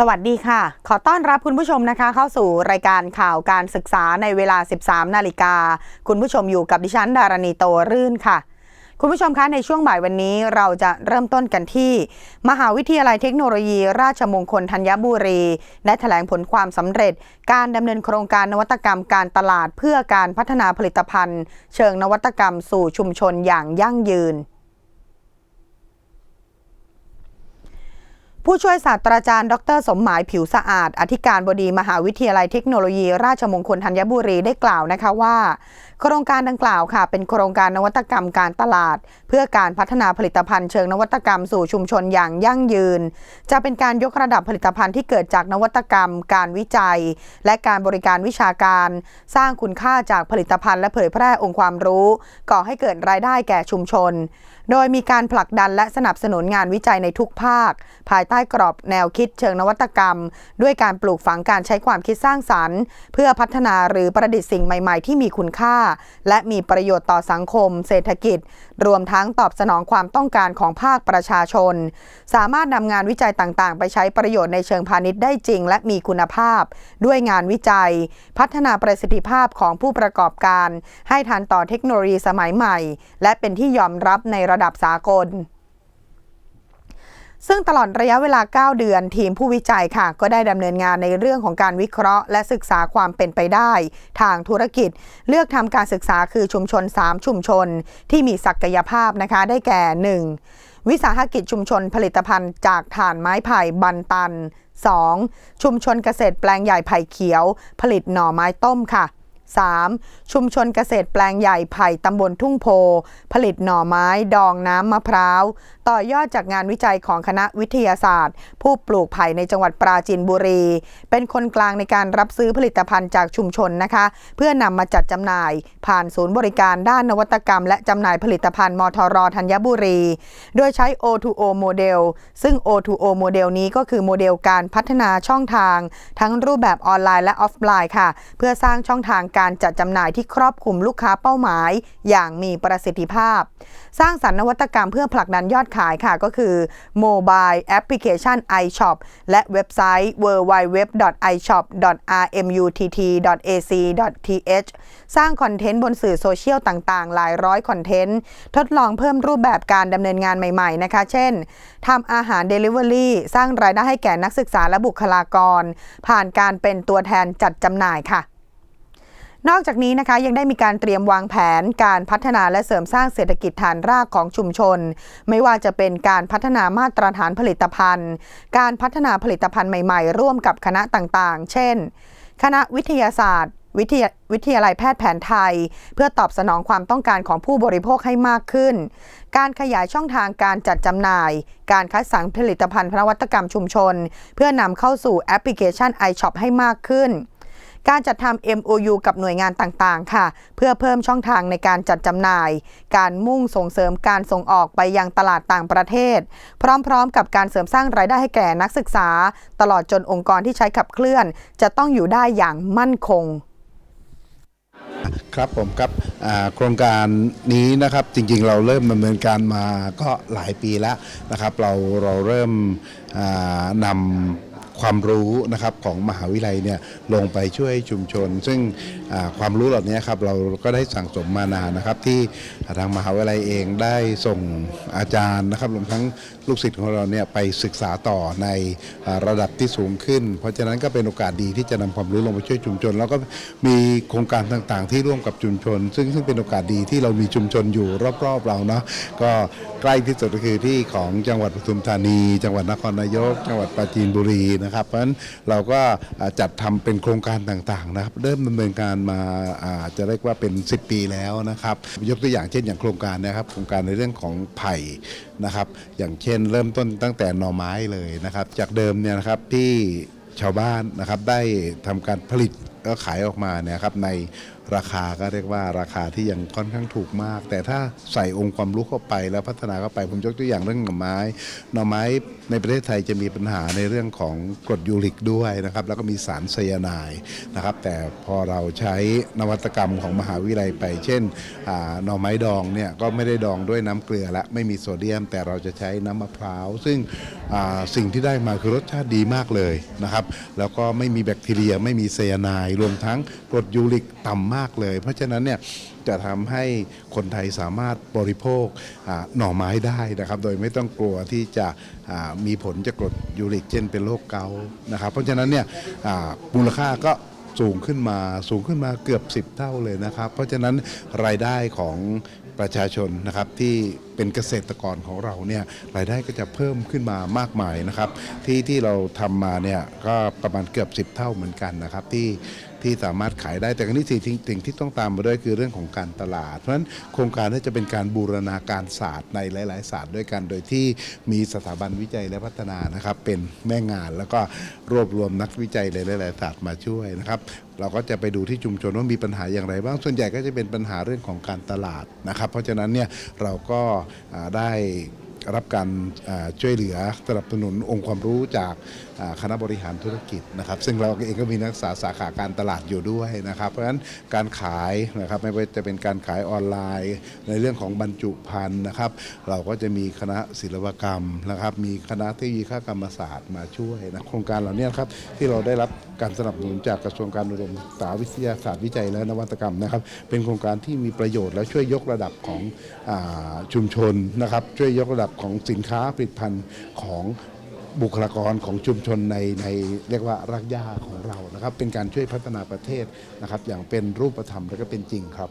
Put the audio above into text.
สวัสดีค่ะ ขอต้อนรับคุณผู้ชมนะคะ เข้าสู่รายการข่าวการศึกษาในเวลา 13 นาฬิกา คุณผู้ชมอยู่กับดิฉันดารณีโตรื่นค่ะ คุณผู้ชมคะในช่วงบ่ายวันนี้เราจะเริ่มต้นกันที่ มหาวิทยาลัยเทคโนโลยี ราชมงคลธัญบุรีได้แถลงผลความสำเร็จ การดำเนินโครงการนวัตกรรมการตลาดเพื่อการพัฒนาผลิตภัณฑ์ เชิงนวัตกรรมสู่ชุมชนอย่างยั่งยืน ผู้ช่วยศาสตราจารย์ ดร สมหมายผิวสะอาด อธิการบดีมหาวิทยาลัยเทคโนโลยี ราชมงคลธัญบุรีได้กล่าวนะคะว่า โครงการดังกล่าวค่ะ เป็นโครงการนวัตกรรมการตลาด เพื่อการพัฒนาผลิตภัณฑ์เชิงนวัตกรรมสู่ชุมชนอย่างยั่งยืน จะเป็นการยกระดับผลิตภัณฑ์ที่เกิดจากนวัตกรรม การวิจัย และการบริการวิชาการ สร้างคุณค่าจากผลิตภัณฑ์และเผยแพร่องค์ความรู้ ก่อให้เกิดรายได้แก่ชุมชน โดยมีการผลักดันและสนับสนุนงานวิจัยในทุกภาค ภายใต้กรอบแนวคิดเชิงนวัตกรรม ด้วยการปลูกฝังการใช้ความคิดสร้างสรรค์ เพื่อพัฒนาหรือประดิษฐ์สิ่งใหม่ ๆ ที่มีคุณค่า และมีประโยชน์ต่อสังคม เศรษฐกิจ รวมทั้งตอบสนองความต้องการของภาคประชาชน สามารถนำงานวิจัยต่างๆ ไปใช้ประโยชน์ในเชิงพาณิชย์ได้จริง และมีคุณภาพ ด้วยงานวิจัย พัฒนาประสิทธิภาพของผู้ประกอบการ ให้ทันต่อเทคโนโลยีสมัยใหม่ และเป็นที่ยอมรับในระระดับสากล ซึ่งตลอดระยะเวลา 9 เดือน ทีมผู้วิจัยค่ะ ก็ได้ดำเนินงานในเรื่องของการวิเคราะห์ และศึกษาความเป็นไปได้ ทางธุรกิจ เลือกทำการศึกษาคือชุมชน 3 ชุมชน ที่มีศักยภาพนะคะได้แก่ 1. วิสาหกิจชุมชนผลิตภัณฑ์จากถ่านไม้ไผ่บันตัน 2. ชุมชนเกษตรแปลงใหญ่ไผ่เขียว ผลิตหน่อไม้ต้มค่ะ 3. ชุมชนเกษตรแปลงใหญ่ไผ่ตำบลทุ่งโพ ผลิตหน่อไม้ ดองน้ำมะพร้าว ต่อยอดจากงานวิจัยของคณะวิทยาศาสตร์ ผู้ปลูกไผ่ในจังหวัดปราจีนบุรี เป็นคนกลางในการรับซื้อผลิตภัณฑ์จากชุมชนนะคะ เพื่อนำมาจัดจำหน่าย ผ่านศูนย์บริการด้านนวัตกรรม และจำหน่ายผลิตภัณฑ์มทรธัญบุรี โดยใช้ O2O โมเดลซึ่ง O2O โมเดลนี้ก็คือโมเดลการพัฒนาช่องทาง ทั้งรูปแบบออนไลน์และออฟไลน์ค่ะ เพื่อสร้างช่องทางการจัดจำหน่ายที่ครอบคลุมลูกค้าเป้าหมาย อย่างมีประสิทธิภาพ สร้างสรรค์นวัตกรรมเพื่อผลักดันยอดขายค่ะก็คือ Mobile Application iShop และเว็บไซต์ www.ishop.rmutt.ac.th สร้างคอนเทนต์บนสื่อโซเชียลต่างๆ หลายร้อยคอนเทนต์ ทดลองเพิ่มรูปแบบการดำเนินงานใหม่ๆนะคะ เช่นทำอาหาร Delivery สร้างรายได้ให้แก่นักศึกษาและบุคลากร ผ่านการเป็นตัวแทนจัดจำหน่ายค่ะ นอกจากนี้นะคะยังได้มีการเตรียมวางแผนการพัฒนาและเสริมสร้างเศรษฐกิจฐานรากของชุมชน ไม่ว่าจะเป็นการพัฒนามาตรฐานผลิตภัณฑ์ การพัฒนาผลิตภัณฑ์ใหม่ๆ ร่วมกับคณะต่างๆ เช่น คณะวิทยาศาสตร์วิทยาวิทยาลัยแพทย์แผนไทย เพื่อตอบสนองความต้องการของผู้บริโภคให้มากขึ้น การขยายช่องทางการจัดจำหน่าย การคัดสรรผลิตภัณฑ์นวัตกรรมชุมชน เพื่อนำเข้าสู่แอปพลิเคชัน iShop ให้มากขึ้น การจัดทำ MOU กับหน่วยงานต่างๆ ค่ะ เพื่อเพิ่มช่องทางในการจัดจำหน่าย การมุ่งส่งเสริมการส่งออกไปยังตลาดต่างประเทศ พร้อมๆ กับการเสริมสร้างรายได้ให้แก่นักศึกษา ตลอดจนองค์กรที่ใช้ขับเคลื่อน จะต้องอยู่ได้อย่างมั่นคงครับผมครับโครงการนี้นะครับจริงๆ เราเริ่มดำเนินการมาก็หลายปีแล้วนะครับ เราเราเริ่มนำ ความรู้นะครับของมหาวิทยาลัยเนี่ยลงไปช่วยชุมชน ซึ่งความรู้เหล่านี้ครับเราก็ได้สั่งสมมานานนะครับ ที่ทางมหาวิทยาลัยเองได้ส่งอาจารย์นะครับรวมทั้งลูกศิษย์ของเราเนี่ยไปศึกษาต่อในระดับที่สูงขึ้น เพราะฉะนั้นก็เป็นโอกาสดีที่จะนำความรู้ลงไปช่วยชุมชน แล้วก็มีโครงการต่างๆ ที่ร่วมกับชุมชน ซึ่งซึ่งเป็นโอกาสดีที่เรามีชุมชนอยู่รอบๆเราเนาะก็ใกล้ที่สุดก็คือที่ของจังหวัดปทุมธานี จังหวัดนครนายก จังหวัดปราจีนบุรีนะครับ เพราะฉะนั้นเราก็จัดทำเป็นโครงการต่างๆนะครับ เริ่มดำเนินการมาอาจะเรียกว่าเป็น 10 ปีแล้วนะครับ ยกตัวอย่างเช่นอย่างโครงการนะครับ โครงการในเรื่องของไผ่นะครับ อย่างเช่น เริ่มต้นตั้งแต่หน่อไม้เลยนะครับ จากเดิมเนี่ยนะครับที่ชาวบ้านนะครับได้ทำการผลิตก็ขายออกมาเนี่ยครับใน ราคาก็เรียกว่าราคาที่ยังค่อนข้างถูกมาก แต่ถ้าใส่องค์ความรู้เข้าไปแล้วพัฒนาเข้าไปผมยกตัวอย่างเรื่องหน่อไม้หน่อไม้ในประเทศไทยจะมีปัญหาในเรื่องของกรดยูริกด้วยนะครับแล้วก็มีสารไซยาไนด์นะครับ แต่พอเราใช้นวัตกรรมของมหาวิทยาลัยไป เช่นหน่อไม้ดองเนี่ยก็ไม่ได้ดองด้วยน้ำเกลือละไม่มีโซเดียม แต่เราจะใช้น้ำมะพร้าว ซึ่งสิ่งที่ได้มาคือรสชาติดีมากเลยนะครับ แล้วก็ไม่มีแบคทีเรียไม่มีไซยาไนด์รวมทั้งกรดยูริกต่ำมากากเลย เพราะฉะนั้นเนี่ยจะทำให้คนไทยสามารถบริโภคอ่าหน่อไม้ได้นะครับ โดยไม่ต้องกลัวที่จะอ่ามีผลจากกรดยูริกเช่นเป็นโรคเกาต์นะครับ เพราะฉะนั้นเนี่ยอ่ามูลค่าก็สูงขึ้นมาสูงขึ้นมาเกือบ 10 เท่าเลยนะครับ เพราะฉะนั้นรายได้ของประชาชนนะครับที่เป็นเกษตรกรของเราเนี่ยรายได้ก็จะเพิ่มขึ้นมามากมายนะครับ ที่ที่เราทำมาเนี่ยก็ประมาณเกือบ 10 เท่าเหมือนกันนะครับ ที่ ที่สามารถขายได้แต่ครั้นี้สิ่งที่สิ่งที่ต้องตามมาด้วยคือเรื่องของการตลาด เพราะฉะนั้นโครงการนี้จะเป็นการบูรณาการศาสตร์ในหลาย ๆ ศาสตร์ด้วยกัน โดยที่มีสถาบันวิจัยและพัฒนานะครับเป็นแม่งานแล้วก็รวบรวมนักวิจัยในหลาย ๆ ศาสตร์มาช่วยนะครับเราก็จะไปดูที่ชุมชนว่ามีปัญหาอย่างไรบ้าง ส่วนใหญ่ก็จะเป็นปัญหาเรื่องของการตลาดนะครับ เพราะฉะนั้นเนี่ยเราก็ได้รับการช่วยเหลือสนับสนุนองค์ความรู้จาก คณะบริหารธุรกิจนะครับซึ่งเราเองก็มีนักศึกษาสาขาการตลาดอยู่ด้วยนะครับเพราะฉะนั้นการขายนะครับไม่ว่าจะเป็นการขายออนไลน์ ในเรื่องของบรรจุภัณฑ์นะครับ เราก็จะมีคณะศิลปกรรมนะครับ มีคณะเทคโนโลยีกรรมศาสตร์มาช่วยนะโครงการเหล่านี้ครับที่เราได้รับการสนับสนุนจากกระทรวงการอุดมศึกษาวิทยาศาสตร์วิจัยและนวัตกรรมนะครับ เป็นโครงการที่มีประโยชน์และช่วยยกระดับของอชุมชนนะครับ ช่วยยกระดับของสินค้าผลิตภัณฑ์ของ บุคลากรของชุมชนในในเรียกว่ารักย่าของเรานะครับ เป็นการช่วยพัฒนาประเทศนะครับ อย่างเป็นรูปธรรมและก็เป็นจริงครับ